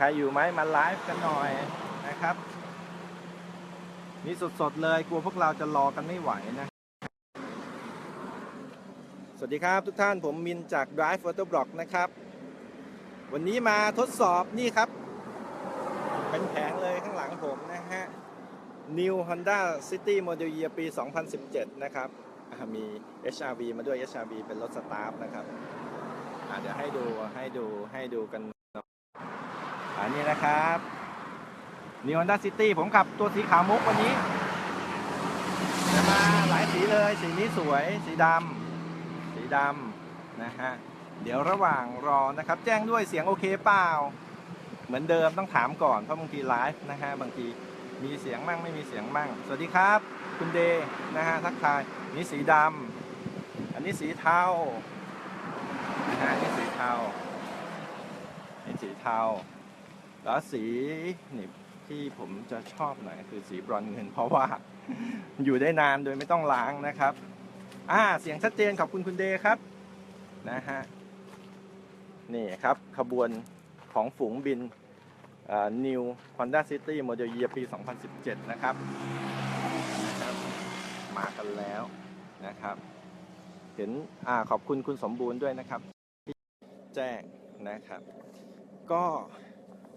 ครอยู่ไหมมาไลฟ์กันหน่อยนะครับ นี่สดๆเลยกลัวพวกเราจะรอกันไม่ไหวนะ สวัสดีครับทุกท่านผมมินจาก Drive Photo Blog นะครับ วันนี้มาทดสอบนี่ครับ เป็นแผงเลยข้างหลังผมนะฮะ New Honda City Model Year ปี 2017 นะครับอ่ามี HRV มาด้วย HRV เป็นรถสตาร์ทนะครับเดี๋ยวให้ดูให้ดูให้ดูกัน อันนี้นะครับ New Honda City ผมขับตัวสีขาวมุกวันนี้จะมาหลายสีเลย สีนี้สวย สีดำสีดำนะฮะ เดี๋ยวระหว่างรอนะครับ แจ้งด้วยเสียงโอเคเปล่า เหมือนเดิมต้องถามก่อน เพราะบางทีไลฟ์นะฮะ บางทีมีเสียงมั่งไม่มีเสียงมั่ง สวัสดีครับ คุณเดนะฮะ ทักทาย นี่สีดำอันนี้สีเทานะฮะนี่สีเทานี่สีเทา แล้วสีนี่ที่ผมจะชอบหน่อยคือสีบรอนเงิน เพราะว่าอยู่ได้นานโดยไม่ต้องล้างนะครับ อ่าเสียงชัดเจนขอบคุณคุณเดครับนะฮะนี่ครับขบวนของฝูงบินอ่า New Honda City Model Year ปี 2017 นะครับนะครับ มากันแล้วนะครับ เห็นอ่าขอบคุณคุณสมบูรณ์ด้วยนะครับ ที่แจ้งนะครับ ก็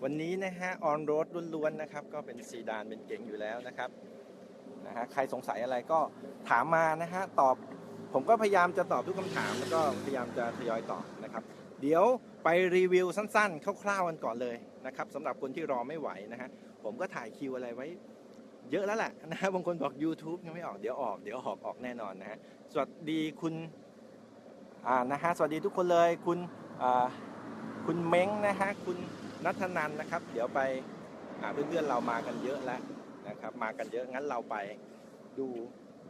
วันนี้นะฮะออนโรดล้วนๆนะครับ ก็เป็นซีดานเป็นเก๋งอยู่แล้วนะครับนะฮะใครสงสัยอะไรก็ถามมานะฮะตอบผมก็พยายามจะตอบทุกคำถาม แล้วก็พยายามจะทยอยตอบนะครับ เดี๋ยวไปรีวิวสั้นๆคร่าวๆกันก่อนเลยนะครับสำหรับคนที่รอไม่ไหวนะฮะผมก็ถ่ายคิวอะไรไว้เยอะแล้วแหละนะฮะบางคนบอก YouTube ยังไม่ออกเดี๋ยวออกเดี๋ยวออกออกแน่นอนนะฮะสวัสดีคุณอ่านะฮะสวัสดีทุกคนเลยคุณอ่าคุณเม้งนะฮะคุณ นัทนันนะครับ เดี๋ยวไปอ่าเพื่อนๆเรามากันเยอะแล้วนะครับ มากันเยอะงั้นเราไปดู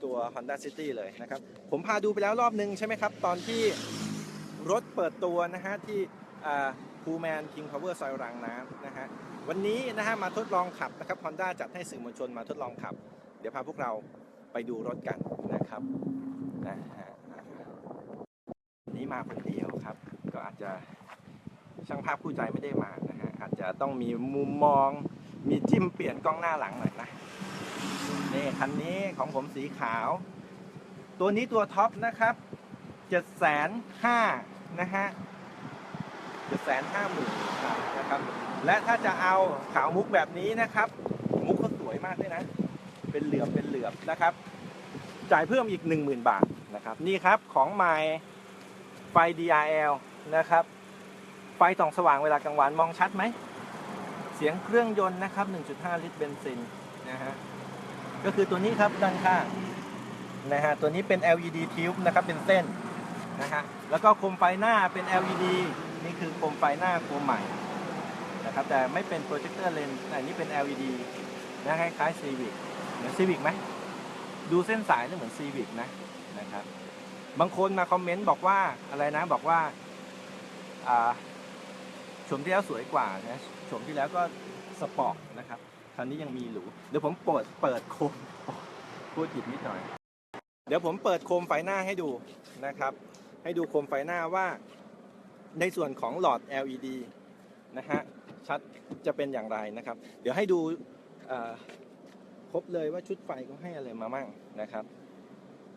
ตัว Honda City เลยนะครับ ผมพาดูไปแล้วรอบนึงใช่ไหมครับ ตอนที่รถเปิดตัวนะฮะที่พูแมนคิงพาวเวอร์ซอยรางน้ำนะฮะวันนี้นะฮะมาทดลองขับนะครับ Honda จัดให้สื่อมวลชนมาทดลองขับ เดี๋ยวพาพวกเราไปดูรถกันนะครับนะฮะนี้มาคนเดียวครับ ก็อาจจะ ช่างภาพคู่ใจไม่ได้มานะฮะอาจจะต้องมีมุมมอง มีจิ้มเปลี่ยนกล้องหน้าหลังหน่อยนะนี่คันนี้ของผมสีขาว ตัวนี้ตัวท็อปนะครับเจ็ดแสนห้านะฮะเจ็ดแสนห้าหมื่นนะครับ และถ้าจะเอาขาวมุกแบบนี้นะครับ มุกก็สวยมากด้วยนะ เป็นเหลือบเป็นเหลือบนะครับ จ่ายเพิ่มอีก10,000บาทนะครับ นี่ครับของใหม่ไฟ DRL นะครับ ฟส่องสว่างเวลากลางวันมองชัดไหม เสียงเครื่องยนต์นะครับ 1.5 ลิตรเบนซินนะฮะ ก็คือตัวนี้ครับด้านข้างนะฮะ ตัวนี้เป็น LED tube นะครับเป็นเส้นนะฮะ แล้วก็โคมไฟหน้าเป็น LED นี่คือโคมไฟหน้าโคมใหม่นะครับแต่ไม่เป็นโปรเจคเตอร์เลนส์แต่นี่เป็น LED นะคล้ายๆ Civic เหมือน Civic ไหมดูเส้นสายแล้วเหมือน Civic นะนะครับ บางคนมาคอมเมนต์บอกว่าอะไรนะบอกว่าอ่า ชมที่แล้วสวยกว่านะชมที่แล้วก็สปอร์ตนะครับ คราวนี้ยังมีหรูเดี๋ยวผมเปิดเปิดโคมพูดผิดนิดหน่อย เดี๋ยวผมเปิดโคมไฟหน้าให้ดูนะครับ ให้ดูโคมไฟหน้าว่า ในส่วนของหลอด LED นะฮะชัดจะเป็นอย่างไรนะครับ เดี๋ยวให้ดูครบเลยว่าชุดไฟเขาให้อะไรมามั่งนะครับ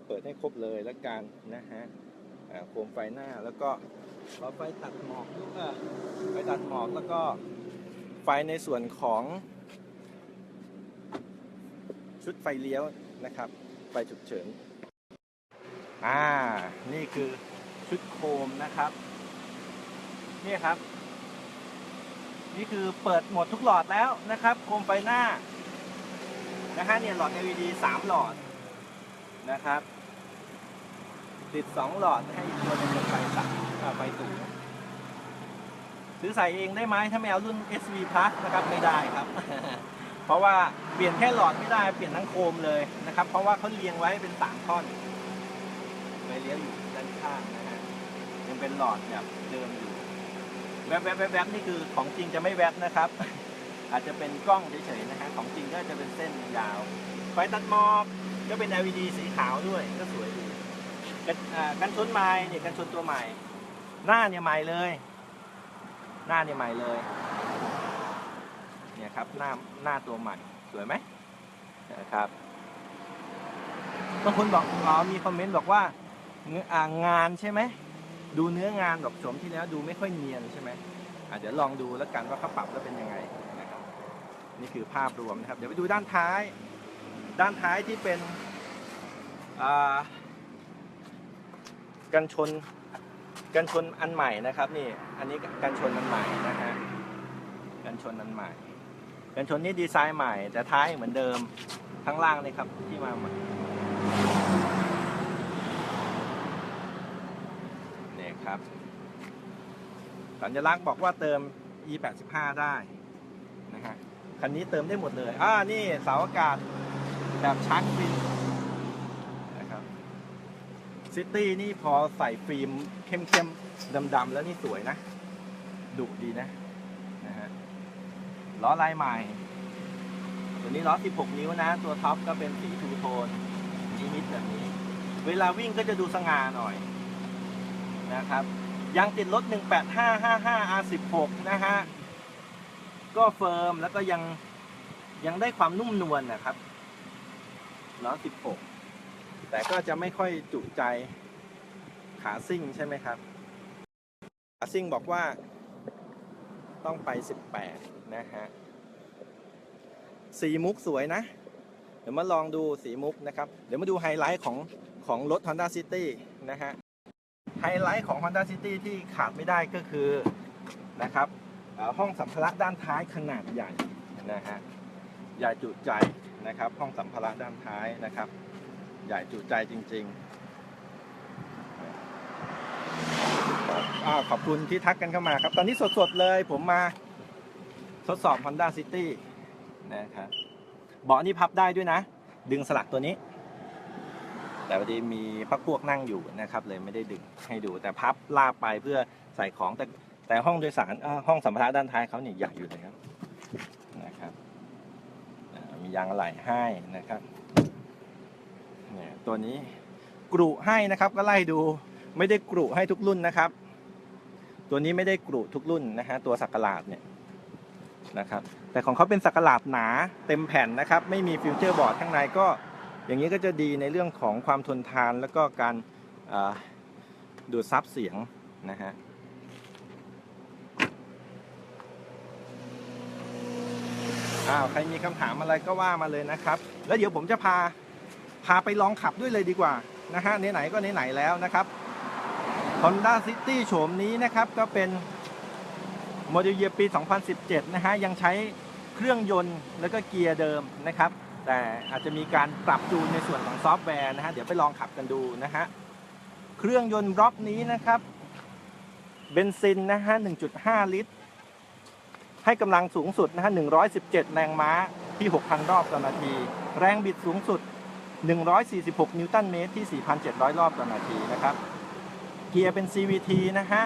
เปิดให้ครบเลยแล้วกันนะฮะโคมไฟหน้าแล้วก็ ขอไฟตัดหมอกด้วยอะไฟตัดหมอกแล้วก็ไฟในส่วนของ ชุดไฟเลี้ยวนะครับ ไฟฉุกเฉิน อ่า นี่คือชุดโคมนะครับ นี่ครับ นี่คือเปิดหมดทุกหลอดแล้วนะครับ โคมไฟหน้า นะฮะเนี่ยหลอด LED 3 หลอดนะครับ ติด 2 หลอดให้ตัวนึงเป็นไฟตัดอ่า ไฟสูงซื้อใส่เองได้ไหมถ้าไม่เอารุ่น SV Plus นะครับไม่ได้ครับ เพราะว่าเปลี่ยนแค่หลอดไม่ได้เปลี่ยนทั้งโคมเลยนะครับ เพราะว่าเขาเรียงไว้เป็นสามท่อนไฟเลี้ยวอยู่ด้านข้างนะฮะยังเป็นหลอดแบบเดิมอยู่แวบแวบแวบแวบนี่คือของจริงจะไม่แวบนะครับ อาจจะเป็นกล้องเฉยๆนะฮะของจริงก็จะเป็นเส้นยาว ไฟตัดหมอกก็เป็น LED สีขาวด้วยก็สวยดีกันชนไม้เนี่ยกันชนตัวใหม่ หน้าเนี่ยใหม่เลย หน้าเนี่ยใหม่เลย เนี่ยครับหน้าหน้าตัวใหม่สวยไหมนะครับบางคนบอกอ๋อมีคอมเมนต์บอกว่าเนื้องานใช่ไหมดูเนื้องานแบบโฉมที่แล้วดูไม่ค่อยเนียนใช่ไหมอะเดี๋ยวลองดูแล้วกันว่าเขาปรับแล้วเป็นยังไงนะครับ นี่คือภาพรวมนะครับ เดี๋ยวไปดูด้านท้าย ด้านท้ายที่เป็นกันชน กันชนอันใหม่นะครับนี่อันนี้กันชนอันใหม่นะฮะกันชนอันใหม่ กันชนนี่ดีไซน์ใหม่ แต่ท้ายเหมือนเดิมข้างล่างเลยครับที่มาใหม่นี่ครับสัญลักษณ์บอกว่าเติม e 8 5ได้นะฮะคันนี้เติมได้หมดเลยอ่านี่เสาอากาศแบบชาร์กฟิน ซิตี้นี่พอใส่ฟิล์มเข้มๆดำๆแล้วนี่สวยนะดุดีนะนะฮะล้อลายใหม่ ตัวนี้ล้อ 16 นิ้วนะ ตัวท็อปก็เป็นสีทูโทนนิดๆแบบนี้ เวลาวิ่งก็จะดูสง่าหน่อยนะครับยางติดรถ 18555 R16 นะฮะ ก็เฟิร์มแล้วก็ยังยังได้ความนุ่มนวลนะครับล้อ 16 แต่ก็จะไม่ค่อยจุใจขาซิ่งใช่ไหมครับ ขาซิ่งบอกว่าต้องไป 18 นะฮะ สีมุกสวยนะ เดี๋ยวมาลองดูสีมุกนะครับ เดี๋ยวมาดูไฮไลท์ของของรถ Honda City นะฮะ ไฮไลท์ของ Honda City ที่ขาดไม่ได้ก็คือนะครับห้องสัมภาระด้านท้ายขนาดใหญ่นะฮะ ใหญ่จุใจนะครับ ห้องสัมภาระด้านท้ายนะครับ ใหญ่จุใจจริงๆอขอบคุณที่ทักกันเข้ามาครับ ตอนนี้สดๆเลยผมมาทดสอบ Honda City นะครับเบาะนี่พับได้ด้วยนะ ดึงสลักตัวนี้ แต่พอดีมีพักพวกนั่งอยู่นะครับ เลยไม่ได้ดึงให้ดู แต่พับลากไปเพื่อใส่ของแต่แต่ห้องโดยสารห้องสัมภาระด้านท้ายเขาเนี่ยใหญ่อยู่เลยครับนะครับมียางอะไหล่ให้นะครับ เนี่ยตัวนี้กรุให้นะครับ ก็ไล่ดูไม่ได้กรุให้ทุกรุ่นนะครับ ตัวนี้ไม่ได้กรุทุกรุ่นนะฮะตัวสักหลาดเนี่ยนะครับ แต่ของเขาเป็นสักหลาดหนาเต็มแผ่นนะครับ ไม่มีฟิวเจอร์บอร์ดข้างในก็อย่างนี้ก็จะดีในเรื่องของความทนทานแล้วก็การดูดซับเสียงนะฮะอ้าวใครมีคำถามอะไรก็ว่ามาเลยนะครับ แล้วเดี๋ยวผมจะพา พาไปลองขับด้วยเลยดีกว่านะฮะไหนๆก็ไหนๆแล้วนะครับ Honda City โฉมนี้นะครับก็เป็นโมเดลเยียปี 2017 นะฮะยังใช้เครื่องยนต์แล้วก็เกียร์เดิมนะครับ แต่อาจจะมีการปรับจูนในส่วนของซอฟต์แวร์นะฮะเดี๋ยวไปลองขับกันดูนะฮะเครื่องยนต์บล็อกนี้นะครับเบนซินนะฮะ 1.5 ลิตร ให้กำลังสูงสุดนะฮะ 117 แรงม้าที่ 6,000 รอบต่อนาที แรงบิดสูงสุด 146 นิวตันเมตรที่ 4,700 รอบต่อนาทีนะครับ เกียร์เป็น CVT นะฮะ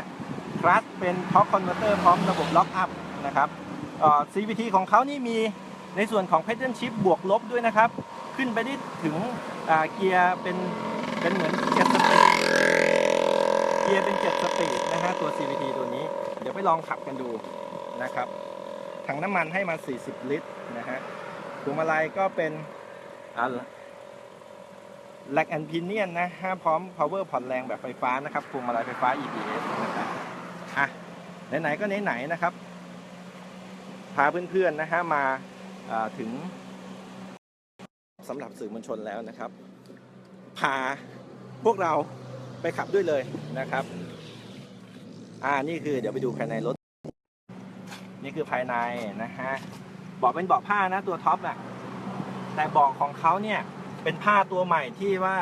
คลัตช์เป็นท็อ r คอนเวอร์เตอร์พร้อมระบบล็อกอัพนะครับ CVT ของเขานี่มีในส่วนของ Pattern Shift บวกลบด้วยนะครับ ขึ้นไปได้ถึงเกียร์เป็นเป็นเหมือนเจ็ดสปีดเกียร์เป็นเจ็ดสปีดนะฮะตัว CVT ตัวนี้ เดี๋ยวไปลองขับกันดูนะครับ ถังน้ำมันให้มา 40 ลิตรนะฮะพวงมาลัยก็เป็น แลกแอนพินเนียนนะฮะพร้อม power ผ่อนแรงแบบไฟฟ้านะครับพวงมาลัยไฟฟ้า EPS นะครับอะไหนๆก็ไหนๆนะครับ พาเพื่อนๆนะฮะมาถึงสำหรับสื่อมวลชนแล้วนะครับ พาพวกเราไปขับด้วยเลยนะครับ อ่านี่คือเดี๋ยวไปดูภายในรถ นี่คือภายในนะฮะเบาะเป็นเบาะผ้านะตัวท็อปน่ะแต่เบาะของเขาเนี่ย เป็นผ้าตัวใหม่ที่ว่า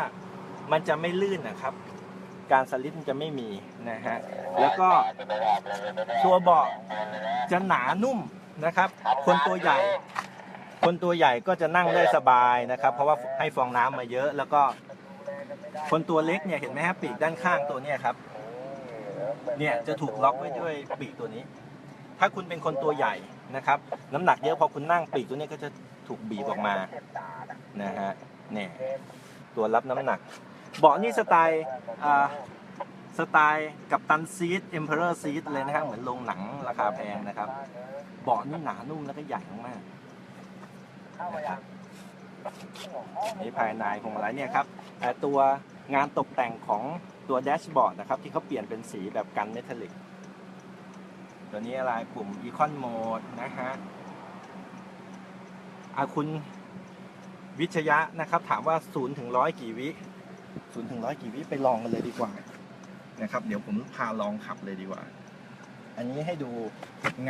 มันจะไม่ลื่นนะครับ การสลิปมันจะไม่มีนะฮะแล้วก็ตัวเบาะจะหนานุ่มนะครับ คนตัวใหญ่ คนตัวใหญ่ก็จะนั่งได้สบายนะครับ เพราะว่าให้ฟองน้ำมาเยอะ แล้วก็ คนตัวเล็กเนี่ยเห็นไหมครับปีกด้านข้างตัวเนี้ยครับ เนี่ยจะถูกล็อกไว้ด้วยปีกตัวนี้ ถ้าคุณเป็นคนตัวใหญ่นะครับ น้ำหนักเยอะพอคุณนั่งปีกตัวนี้ก็จะถูกบีบออกมานะฮะ เนี่ยตัวรับน้ำหนัก เบาะนี่สไตล์สไตล์กับตันซีดเอ็มเพอเรอร์ซีดเลยนะครับ เหมือนโรงหนังราคาแพงนะครับ เบาะนี่หนานุ่มแล้วก็ใหญ่มากนะครับนี่ภายในพวงมาลัยเนี่ยครับแต่ตัวงานตกแต่งของตัวแดชบอร์ดนะครับ ที่เขาเปลี่ยนเป็นสีแบบกันเมทัลลิก ตัวนี้อะไรปุ่ม Econ Mode นะฮะอาคุณ วิชยะนะครับ ถามว่า0ถึง100กี่วิ0ถึง100กี่วิไปลองกันเลยดีกว่านะครับ เดี๋ยวผมพาลองขับเลยดีกว่า อันนี้ให้ดู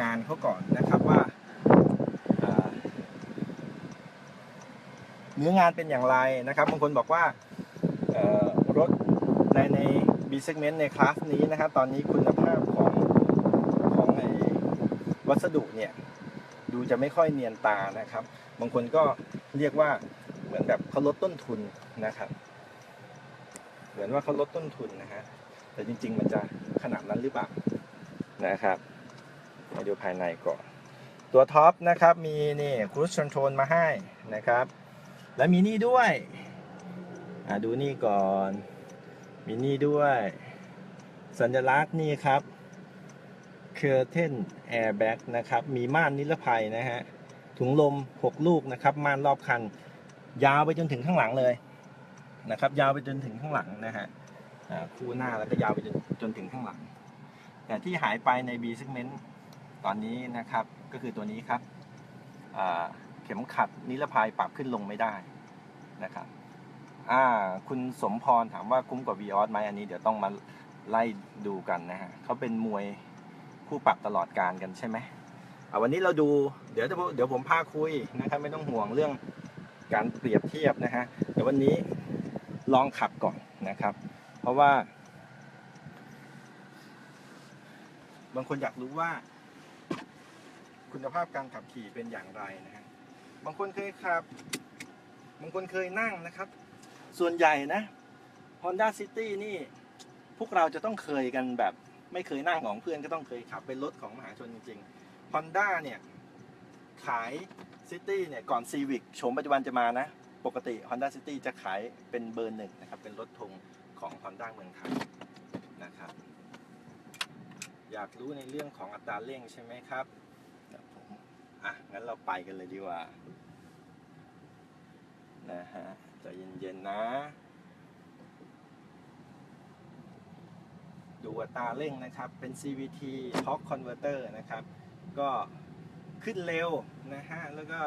งานเขาก่อนนะครับว่าเนื้องานเป็นอย่างไรนะครับบางคนบอกว่ารถในใน B segment ในคลาสนี้นะครับ ตอนนี้คุณภาพของของไอวัสดุเนี่ย ดูจะไม่ค่อยเนียนตานะครับ บางคนก็เรียกว่าเหมือนแบบเขาลดต้นทุนนะครับ เหมือนว่าเขาลดต้นทุนนะฮะแต่จริง ๆ มันจะขนาดนั้นหรือเปล่านะครับ มาดูภายในก่อนตัวท็อปนะครับมีนี่ครู i คอนโทรลมาให้นะครับ และมีนี่ด้วยอ่าดูนี่ก่อน มีนี่ด้วย สัญลักษณ์นี่ครับ Curtain Airbag นะครับ มีม่านนิรภัยนะฮะ ถุงลม 6 ลูกนะครับ ม่านรอบคัน ยาวไปจนถึงข้างหลังเลยนะครับ ยาวไปจนถึงข้างหลังนะฮะคู่หน้าแล้วก็ยาวไปจนจนถึงข้างหลัง แต่ที่หายไปใน B segment ตอนนี้นะครับ ก็คือตัวนี้ครับ เข็มขัดนิรภัยปรับขึ้นลงไม่ได้นะครับอ่าคุณสมพรถามว่าคุ้มกว่า v ีออสไหมอันนี้เดี๋ยวต้องมาไล่ดูกันนะฮะเขาเป็นมวย ผู้ปรับตลอดการกันใช่ไหมอ่าวันนี้เราดูเดี๋ยวเดี๋ยวผมพาคุยนะครับไม่ต้องห่วงเรื่องการเปรียบเทียบนะฮะเดี๋ยววันนี้ลองขับก่อนนะครับ เพราะว่า บางคนอยากรู้ว่า คุณภาพการขับขี่เป็นอย่างไรนะฮะบางคนเคยขับบางคนเคยนั่งนะครับ ส่วนใหญ่นะ Honda City นี่พวกเราจะต้องเคยกันแบบ ไม่เคยนั่งของเพื่อนก็ต้องเคยขับเป็นรถของมหาชนจริงๆ Honda เนี่ยขาย City เนี่ยก่อน Civic โฉมปัจจุบันจะมานะ ปกติ Honda City จะขายเป็นเบอร์หนึ่งนะครับ เป็นรถธงของ Honda เมืองไทยนะครับ อยากรู้ในเรื่องของอัตราเร่งใช่ไหมครับผมอะ งั้นเราไปกันเลยดีกว่า นะฮะใจเย็นๆนะ ดูอัตราเร่งนะครับ เป็น CVT Torque Converter นะครับ ก็ขึ้นเร็วนะฮะ แล้วก็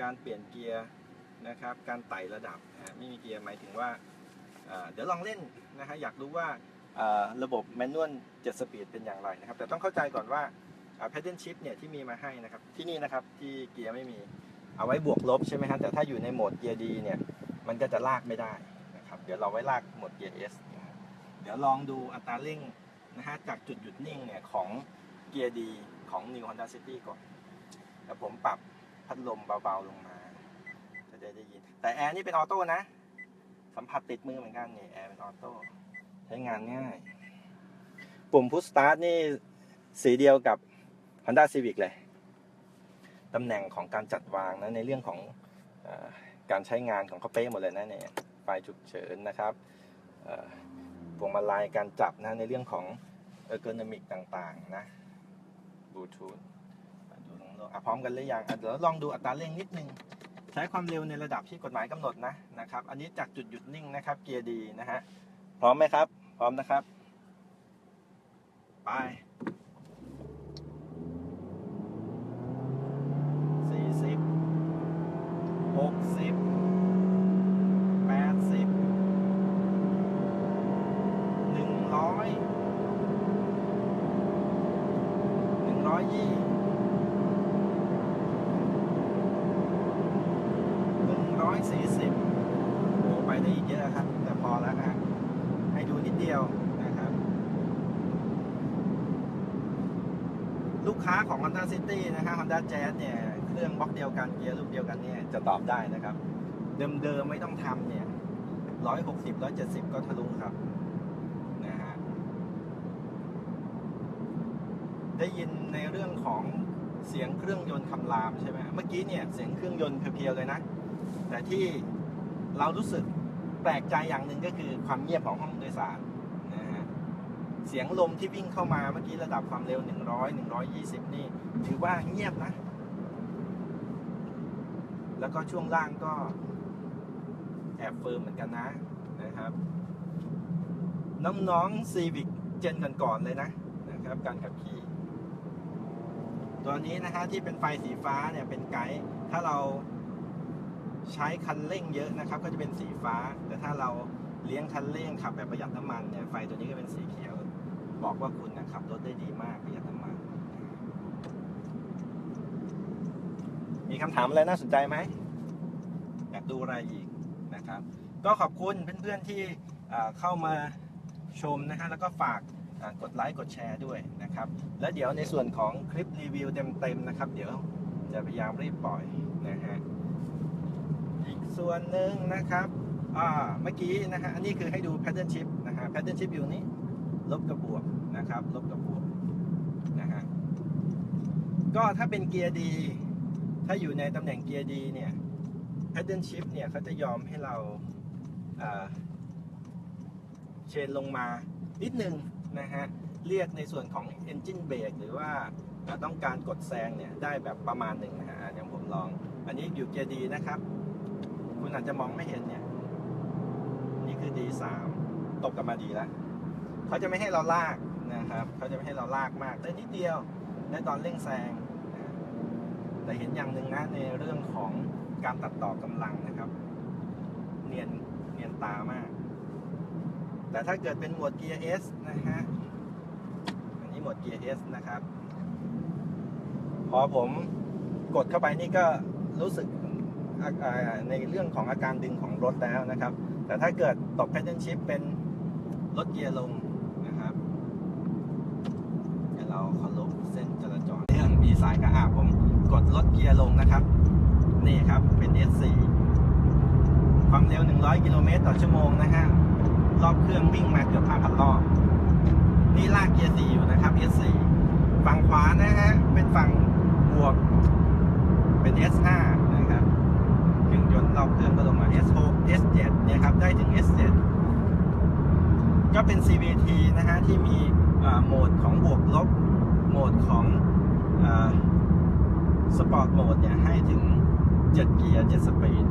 การเปลี่ยนเกียร์นะครับ การไต่ระดับนะไม่มีเกียร์หมายถึงว่า เดี๋ยวลองเล่นนะฮะ อยากรู้ว่าระบบแมนนวล7สปีดเป็นอย่างไรนะครับ แต่ต้องเข้าใจก่อนว่าแพทเทิร์นชิปเนี่ยที่มีมาให้นะครับ ที่นี่นะครับที่เกียร์ไม่มี เอาไว้บวกลบใช่ไหมครับแต่ถ้าอยู่ในโหมดเกียร์ดีเนี่ย มันก็จะลากไม่ได้นะครับ เดี๋ยวเราไว้ลากโหมดเกียร์ S เดี๋ยวลองดูอัตราเร่งนะฮะจากจุดหยุดนิ่งเนี่ยของเกียร์ดีของ New Honda City ก่อนแต่ผมปรับพัดลมเบาๆลงมาจะได้ได้ยิน แต่แอร์นี่เป็นออโต้นะ สัมผัสติดมือเหมือนกันนี่แอร์เป็นออโต้ใช้งานง่าย ปุ่มพุชสตาร์ทนี่สีเดียวกับ Honda Civic เลยตำแหน่งของการจัดวางนะในเรื่องของอการใช้งานของเขาเป๊ะหมดเลยนะเนี่ยไฟฉุกเฉินนะครับ พวงมาลัยการจับนะในเรื่องของเออร์โกนมิกต่างๆนะบลูทูธดูลองดูอะพร้อมกันหรือยังอะเดี๋ยวลองดูอัตราเร่งนิดนึง ใช้ความเร็วในระดับที่กฎหมายกำหนดนะนะครับ อันนี้จากจุดหยุดนิ่งนะครับ เกียร์ดีนะฮะพร้อมไหมครับ พร้อมนะครับ ไปสี่สิบหกสิบแปดสิบหนึ่งร้อยหนึ่งร้อยยี่หนึ่งร้อยสี่สิบโอ้ไปได้อีกเยอะครับ แต่พอแล้วนะ ให้ดูนิดเดียวนะครับ ลูกค้า ของ Honda City นะฮะ Honda Jazz เนี่ย เครื่องบล็อกเดียวกัน เกียร์ลูกเดียวกันเนี่ย จะตอบได้นะครับ เดิมๆไม่ต้องทำเนี่ยร้อยหกสิบร้อยเจ็ดสิบก็ทะลุครับ นะฮะ ได้ยินในเรื่องของเสียงเครื่องยนต์คำรามใช่ไหมเมื่อกี้เนี่ยเสียงเครื่องยนต์เพียวๆเลยนะ แต่ที่เรารู้สึกแปลกใจอย่างหนึ่งก็คือความเงียบของห้องโดยสาร เสียงลมที่วิ่งเข้ามาเมื่อกี้ระดับความเร็ว 100 120 นี่ ถือว่าเงียบนะ แล้วก็ช่วงล่างก็แอบเฟิร์มเหมือนกันนะนะครับ น้องๆซีวิกเจนกันก่อนเลยนะนะครับ การขับขี่ ตัวนี้นะฮะที่เป็นไฟสีฟ้าเนี่ยเป็นไกด์ถ้าเราใช้คันเร่งเยอะนะครับ ก็จะเป็นสีฟ้า แต่ถ้าเราเลี้ยงคันเร่งขับแบบประหยัดน้ำมันเนี่ยไฟตัวนี้ก็เป็นสีเขียว บอกว่าคุณนะขับรถได้ดีมากประหยัดน้ำมันมีคำถามอะไรน่าสนใจไหมอยากดูอะไรอีกนะครับ ก็ขอบคุณเพื่อนๆที่เข้ามาชมนะฮะแล้วก็ฝากกดไลค์กดแชร์ด้วยนะครับ แล้วเดี๋ยวในส่วนของคลิปรีวิวเต็มๆนะครับ เดี๋ยวจะพยายามรีบปล่อยนะฮะอีกส่วนหนึ่งนะครับเมื่อกี้นะฮะอันนี้คือให้ดู pattern shift นะฮะ pattern shift อยู่นี้ ลบกับบวกนะครับ ลบกับบวกนะฮะก็ถ้าเป็นเกียร์ดี ถ้าอยู่ในตำแหน่งเกียร์ดีเนี่ย pattern shift เนี่ยเขาจะยอมให้เราเชนลงมานิดนึงนะฮะ เรียกในส่วนของ engine brake หรือว่าต้องการกดแซงเนี่ย ได้แบบประมาณหนึ่งนะฮะอะเดี๋ยวผมลอง อันนี้อยู่เกียร์ดีนะครับ คุณอาจจะมองไม่เห็นเนี่ย นี่คือ D3 ตกกลับมาดีแล้ว เขาจะไม่ให้เราลากนะครับเขาจะไม่ให้เราลากมากได้นิดเดียวในตอนเร่งแซงนะแต่เห็นอย่างหนึ่งนะในเรื่องของการตัดต่อกำลังนะครับ เนียนเนียนตามาก แต่ถ้าเกิดเป็นหมวดเกียร์ S นะฮะอันนี้หมวดเกียร์ S นะครับ พอผมกดเข้าไปนี่ก็รู้สึกในเรื่องของอาการดึงของรถแล้วนะครับ แต่ถ้าเกิดตก pattern shift เป็นลดเกียร์ลง เราเคารพเส้นจราจรเรื่องมีสายกระอาผมกดลดเกียร์ลงนะครับ นี่ครับเป็น S4 ความเร็ว 100 กิโลเมตรต่อชั่วโมงนะฮะ รอบเครื่องวิ่งมาเกือบ 5,000 รอบ นี่ลากเกียร์ 4 อยู่นะครับ S4 ฝั่งขวานะฮะ เป็นฝั่งบวก เป็น S5 นะครับเครื่องยนต์รอบเครื่องก็ลงมา S6 S7 เนี่ยครับ ได้ถึง S7 ก็เป็น CVT นะฮะ ที่มีโหมดของบวกลบ ของสปอร์ตโหมดเนี่ย ให้ถึง 7 เกียร์ 7 สปีด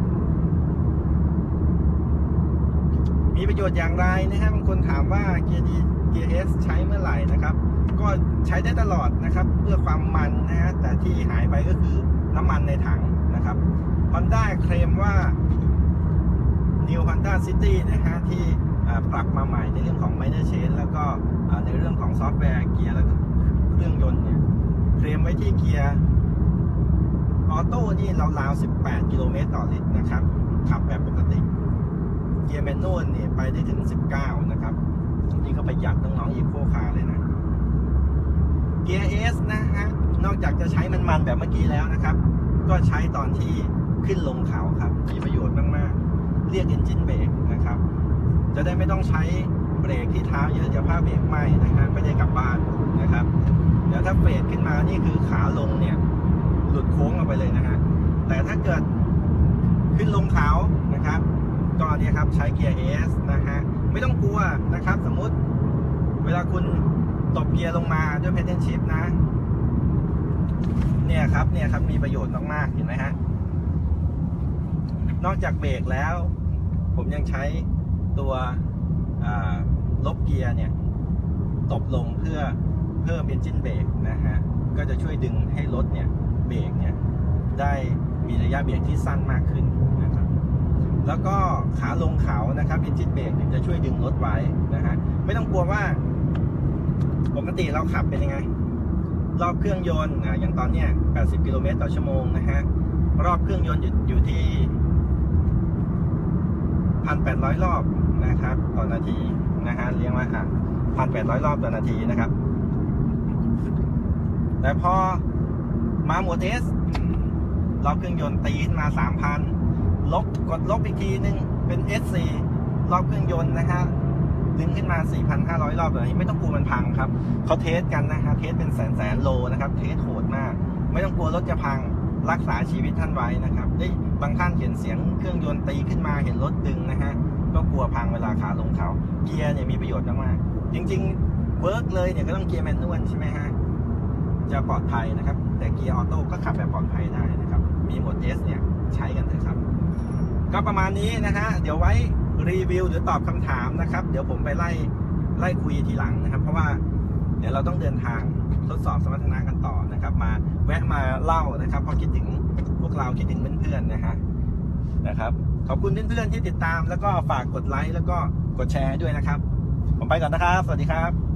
มีประโยชน์อย่างไรนะฮะบางคนถามว่าเกียร์ดีเกียร์เอสใช้เมื่อไหร่นะครับ ก็ใช้ได้ตลอดนะครับ เพื่อความมันนะฮะแต่ที่หายไปก็คือน้ำมันในถังนะครับ Honda เคลมว่า New Honda City นะฮะที่ปรับมาใหม่ในเรื่องของ minor change แล้วก็ในเรื่องของซอฟต์แวร์เกียร์แล้วก็ เครื่องยนต์เนี่ยเคลมไว้ที่เกียร์ออโต้นี่ราวๆ 18 กิโลเมตรต่อลิตรนะครับ ขับแบบปกติ เกียร์แมนนวลเนี่ยไปได้ถึง 19 นะครับ นี่ก็ประหยัดน้องๆอีโคคาร์เลยนะ เกียร์เอสนะฮะ นอกจากจะใช้มันมันๆแบบเมื่อกี้แล้วนะครับ ก็ใช้ตอนที่ขึ้นลงเขาครับ มีประโยชน์มากๆ เรียก engine brake นะครับ จะได้ไม่ต้องใช้เบรกที่เท้าเยอะเดี๋ยวผ้าเบรกไหมนะฮะไม่ได้กลับบ้านนะครับ เดี๋ยวถ้าเบรกขึ้นมานี่คือขาลงเนี่ย หลุดโค้งออกไปเลยนะฮะแต่ถ้าเกิดขึ้นลงเขานะครับก็เนี่ยครับใช้เกียร์ S นะฮะไม่ต้องกลัวนะครับ สมมุติเวลาคุณตบเกียร์ลงมาด้วย pedal shift นะ เนี่ยครับเนี่ยครับมีประโยชน์มากๆเห็นไหมฮะนอกจากเบรกแล้ว ผมยังใช้ตัวลบเกียร์เนี่ย ตบลงเพื่อ เพิ่ม engine brake นะฮะ ก็จะช่วยดึงให้รถเนี่ยเบรกเนี่ยได้มีระยะเบรกที่สั้นมากขึ้นนะครับ แล้วก็ขาลงเขานะครับ engine brake เนี่ยจะช่วยดึงรถไว้นะฮะ ไม่ต้องกลัวว่า ปกติเราขับเป็นยังไง รอบเครื่องยนต์อะอย่างตอนเนี้ย 80 กิโลเมตรต่อชั่วโมงนะฮะ รอบเครื่องยนต์อยู่อยู่ที่ 1,800 รอบนะครับ ต่อนาทีนะฮะเรียกว่าอะ1,800 รอบต่อนาทีนะครับ แต่พอมาหมด S รอบเครื่องยนต์ตีขึ้นมา 3,000 ลบกดลบอีกทีนึงเป็น S4 รอบเครื่องยนต์นะฮะดึงขึ้นมา 4,500 รอบเลยไม่ต้องกลัวมันพังครับเขาเทสกันนะฮะเทสเป็นแสนแสนโลนะครับเทสโหดมาก ไม่ต้องกลัวรถจะพังรักษาชีวิตท่านไว้นะครับได้บางท่านเห็นเสียงเครื่องยนต์ตีขึ้นมาเห็นรถดึงนะฮะก็กลัวพังเวลาขาลงเขาเกียร์เนี่ยมีประโยชน์มากๆจริงๆเวิร์กเลยเนี่ยก็ต้องเกียร์แมนนวลใช่ไหมฮะ จะปลอดภัยนะครับ แต่เกียร์ออโต้ก็ขับแบบปลอดภัยได้นะครับ มีโหมด S เนี่ยใช้กันเถอะครับ ก็ประมาณนี้นะฮะเดี๋ยวไว้รีวิวหรือตอบคำถามนะครับ เดี๋ยวผมไปไล่ไล่คุยทีหลังนะครับ เพราะว่าเดี๋ยวเราต้องเดินทางทดสอบสมรรถนะกันต่อนะครับ มาแวะมาเล่านะครับเพราะคิดถึงพวกเราคิดถึงเพื่อนๆนะฮะนะครับขอบคุณเพื่อนๆที่ติดตาม แล้วก็ฝากกดไลค์แล้วก็กดแชร์ด้วยนะครับ ผมไปก่อนนะครับ สวัสดีครับ